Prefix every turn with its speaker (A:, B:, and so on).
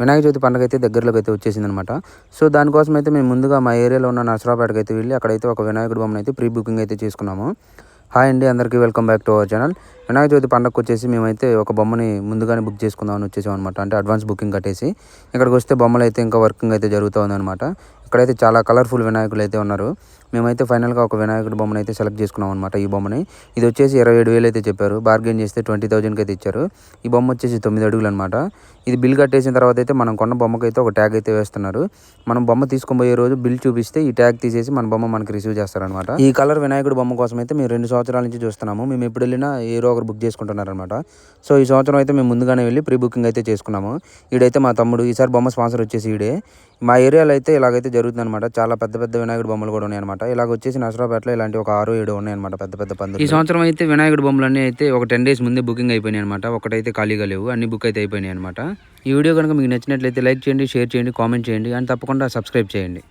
A: వినాయక చవితి పండుగ అయితే దగ్గరలోకి అయితే వచ్చేసింది అనమాట సో దానికోసం అయితే మేము ముందుగా మా ఏరియాలో ఉన్న నర్సరాపేటకి అయితే వెళ్ళి అక్కడైతే ఒక వినాయకుడి బొమ్మను అయితే ప్రీ బుకింగ్ అయితే చేసుకున్నాము. హాయ్ అండి అందరికీ welcome back to our channel. Vinayaka Chavithi పండగకు వచ్చేసి మేమైతే ఒక బొమ్మని ముందుగానే బుక్ చేసుకుందామని వచ్చేసాం అనమాట అంటే అడ్వాన్స్ బుకింగ్ కట్టేసి ఇక్కడికి వస్తే బొమ్మలు అయితే ఇంకా వర్కింగ్ అయితే జరుగుతూ ఉందన్నమాట. ఇక్కడైతే చాలా కలర్ఫుల్ వినాయకులు అయితే ఉన్నారు. మేమైతే ఫైనల్గా ఒక వినాయకుడి బొమ్మను అయితే సెలెక్ట్ చేసుకున్నాం అనమాట ఈ బొమ్మని. ఇది వచ్చేసి ఇరవై ఏడు వేలు అయితే చెప్పారు. బార్గెన్ చేస్తే ట్వంటీ థౌజండ్కి అయితే ఇచ్చారు. ఈ బొమ్మ వచ్చేసి తొమ్మిది అడుగులు అనమాట ఇది బిల్ కట్టేసిన తర్వాత అయితే మనం కొన్న బొమ్మకి అయితే ఒక ట్యాగ్ అయితే వేస్తున్నారు. మనం బొమ్మ తీసుకుపోయే రోజు బిల్ చూపిస్తే ఈ ట్యాగ్ తీసేసి మన బొమ్మ మనకి రిసీవ్ చేస్తారనమాట ఈ కలర్ వినాయకుడి బొమ్మ కోసం అయితే మేము రెండు సంవత్సరాల నుంచి చూస్తున్నాము. మేము ఎప్పుడు వెళ్ళినా ఏరో ఒకరు బుక్ చేసుకుంటున్నారనమాట సో ఈ సంవత్సరం అయితే మేము ముందుగానే వెళ్ళి ప్రీ బుకింగ్ అయితే చేసుకున్నాము. ఈడైతే మా తమ్ముడు ఈసారి బొమ్మ స్పాన్సర్ వచ్చేసి ఈడే. మా ఏరియాలో అయితే ఇలాగైతే జరుగుతుంది అనమాట చాలా పెద్ద పెద్ద వినాయకుడు బొమ్మలు కూడా ఉన్నాయి అనమాట ఇలాగ వచ్చేసి నసరాపేటలో ఇలాంటి ఒక ఆరు ఏడు ఉన్నాయి అనమాట పెద్ద పెద్ద పందులు. ఈ సంవత్సరం అయితే వినాయకుడు బొమ్మలు అన్ని అయితే ఒక టెన్ డేస్ ముందే బుకింగ్ అయిపోయినాయి అనమాట ఒకటైతే ఖాళీగా లేవు. అన్ని బుక్ అయితే అయిపోయినాయి అనమాట ఈ వీడియో కనుక మీకు నచ్చినట్లయితే లైక్ చేయండి షేర్ చేయండి కామెంట్ చేయండి అండ్ తప్పకుండా సబ్స్క్రైబ్ చేయండి.